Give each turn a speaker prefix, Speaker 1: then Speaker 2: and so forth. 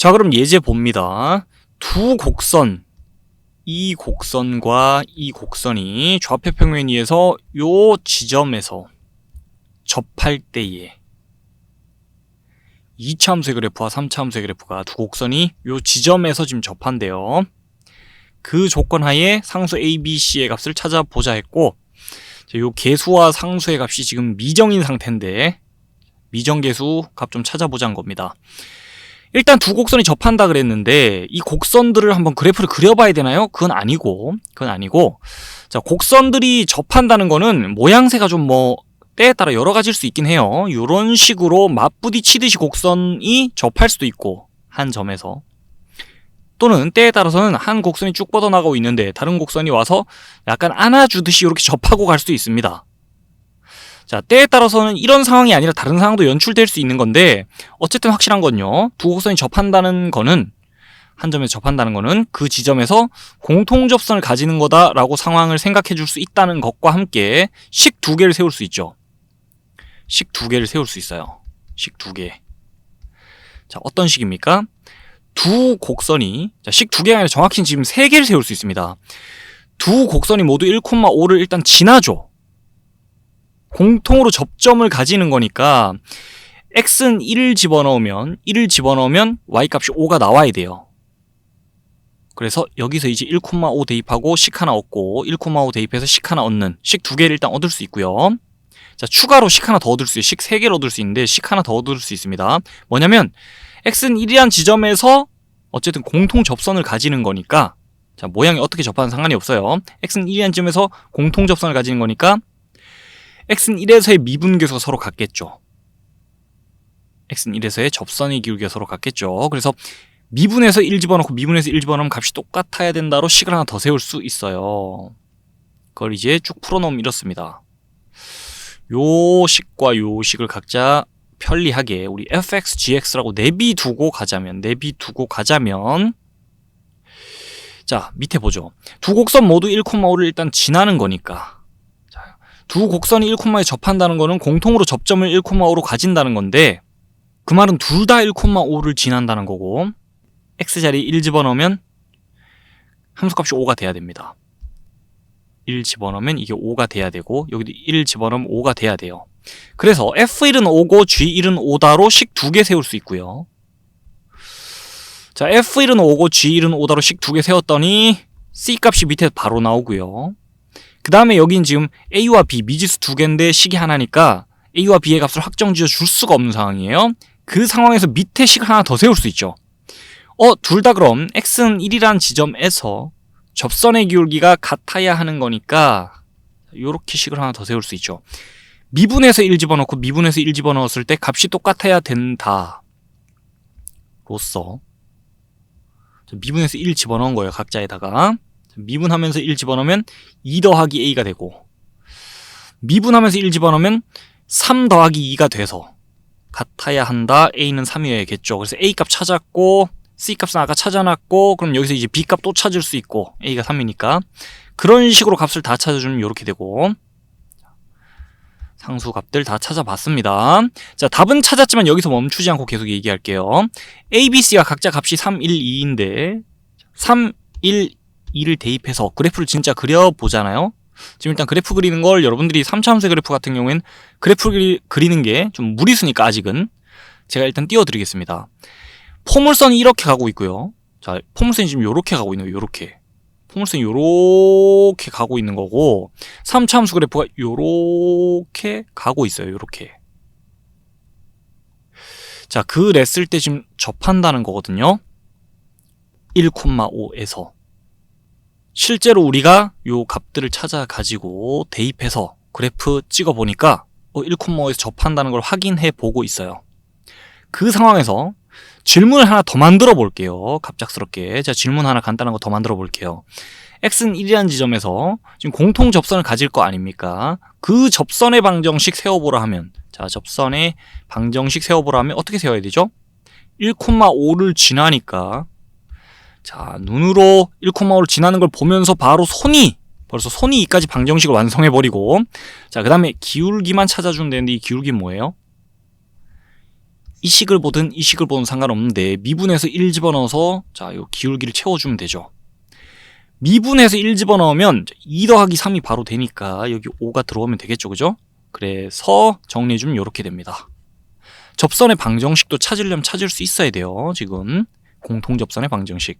Speaker 1: 자, 그럼 예제 봅니다. 두 곡선, 이 곡선과 이 곡선이 좌표 평면에 의해서 요 지점에서 접할 때에 2차 함수의 그래프와 3차 함수의 그래프가 두 곡선이 요 지점에서 지금 접한대요. 그 조건 하에 상수 A, B, C의 값을 찾아보자 했고 요 계수와 상수의 값이 지금 미정인 상태인데 미정계수 값 좀 찾아보자는 겁니다. 일단 두 곡선이 접한다 그랬는데 이 곡선들을 한번 그래프를 그려봐야 되나요? 그건 아니고 그건 아니고 자 곡선들이 접한다는 거는 모양새가 좀 뭐 때에 따라 여러 가지일 수 있긴 해요. 이런 식으로 맞부딪히듯이 곡선이 접할 수도 있고 한 점에서 또는 때에 따라서는 한 곡선이 쭉 뻗어나가고 있는데 다른 곡선이 와서 약간 안아주듯이 이렇게 접하고 갈 수도 있습니다. 자, 때에 따라서는 이런 상황이 아니라 다른 상황도 연출될 수 있는 건데 어쨌든 확실한 건요. 두 곡선이 접한다는 거는 한 점에서 접한다는 거는 그 지점에서 공통 접선을 가지는 거다라고 상황을 생각해 줄 수 있다는 것과 함께 식 두 개를 세울 수 있죠. 식 두 개를 세울 수 있어요. 식 두 개. 자, 어떤 식입니까? 두 곡선이 자, 식두 개가 아니라 정확히 지금 세 개를 세울 수 있습니다. 두 곡선이 모두 1,5를 일단 지나죠. 공통으로 접점을 가지는 거니까 x는 1을 집어넣으면 1을 집어넣으면 y 값이 5가 나와야 돼요. 그래서 여기서 이제 1,5 대입하고 식 하나 얻고 1,5 대입해서 식 하나 얻는 식 두 개를 일단 얻을 수 있고요. 자, 추가로 식 하나 더 얻을 수 있어요. 식 세 개를 얻을 수 있는데 식 하나 더 얻을 수 있습니다. 뭐냐면 x는 1이란 지점에서 어쨌든 공통 접선을 가지는 거니까 자, 모양이 어떻게 접하는 상관이 없어요. x는 1이란 지점에서 공통 접선을 가지는 거니까 x는 1에서의 미분계수가 서로 같겠죠. x는 1에서의 접선의 기울기가 서로 같겠죠. 그래서 미분에서 1 집어넣고 미분에서 1 집어넣으면 값이 똑같아야 된다로 식을 하나 더 세울 수 있어요. 그걸 이제 쭉 풀어놓으면 이렇습니다. 요 식과 요 식을 각자 편리하게 우리 fx, gx라고 내비 두고 가자면 내비 두고 가자면 자 밑에 보죠. 두 곡선 모두 1,5를 일단 지나는 거니까 두 곡선이 1,5에 접한다는 거는 공통으로 접점을 1,5로 가진다는 건데 그 말은 둘 다 1,5를 지난다는 거고 x자리 1 집어넣으면 함수값이 5가 돼야 됩니다. 1 집어넣으면 이게 5가 돼야 되고 여기도 1 집어넣으면 5가 돼야 돼요. 그래서 f1은 5고 g1은 5다로 식 두 개 세울 수 있고요. 자, f1은 5고 g1은 5다로 식 두 개 세웠더니 c 값이 밑에 바로 나오고요. 그 다음에 여긴 지금 A와 B 미지수 두 개인데 식이 하나니까 A와 B의 값을 확정 지어 줄 수가 없는 상황이에요. 그 상황에서 밑에 식 하나 더 세울 수 있죠. 어, 둘 다 그럼 x는 1이란 지점에서 접선의 기울기가 같아야 하는 거니까 요렇게 식을 하나 더 세울 수 있죠. 미분에서 1 집어넣고 미분에서 1 집어넣었을 때 값이 똑같아야 된다. 로써 미분에서 1 집어넣은 거예요. 각자에다가. 미분하면서 1 집어넣으면 2 더하기 a가 되고 미분하면서 1 집어넣으면 3 더하기 2가 돼서 같아야 한다. a는 3이어야겠죠. 그래서 a 값 찾았고 c 값은 아까 찾아놨고 그럼 여기서 이제 b 값 또 찾을 수 있고 a가 3이니까 그런 식으로 값을 다 찾아주면 이렇게 되고 상수 값들 다 찾아봤습니다. 자, 답은 찾았지만 여기서 멈추지 않고 계속 얘기할게요. A, B, C가 각자 값이 3, 1, 2인데 3, 1, 2를 대입해서 그래프를 진짜 그려보잖아요. 지금 일단 그래프 그리는 걸 여러분들이 3차 함수의 그래프 같은 경우엔 그래프 그리, 는 게 좀 무리수니까 아직은 제가 일단 띄워드리겠습니다. 포물선이 이렇게 가고 있고요. 자, 포물선이 지금 이렇게 가고 있는 거예요. 이렇게. 포물선이 이렇게 가고 있는 거고 3차 함수 그래프가 이렇게 가고 있어요. 이렇게. 자, 그 랬을 때 지금 접한다는 거거든요. 1,5에서 실제로 우리가 요 값들을 찾아 가지고 대입해서 그래프 찍어 보니까 어, 1,5에서 접한다는 걸 확인해 보고 있어요. 그 상황에서 질문을 하나 더 만들어 볼게요. 갑작스럽게. 제가 질문 하나 간단한 거 더 만들어 볼게요. x는 1이라는 지점에서 지금 공통 접선을 가질 거 아닙니까? 그 접선의 방정식 세워보라 하면 자 접선의 방정식 세워보라 하면 어떻게 세워야 되죠? 1,5를 지나니까 자, 눈으로 1,5를 지나는 걸 보면서 바로 손이 벌써 손이 이까지 방정식을 완성해 버리고 자, 그 다음에 기울기만 찾아주면 되는데 이 기울기 뭐예요? 이 식을 보든 이 식을 보든 상관없는데 미분에서 1 집어넣어서 자, 요 기울기를 채워 주면 되죠. 미분에서 1 집어넣으면 2 더하기 3이 바로 되니까 여기 5가 들어오면 되겠죠. 그죠? 그래서 정리해 주면 이렇게 됩니다. 접선의 방정식도 찾으려면 찾을 수 있어야 돼요. 지금 공통접선의 방정식.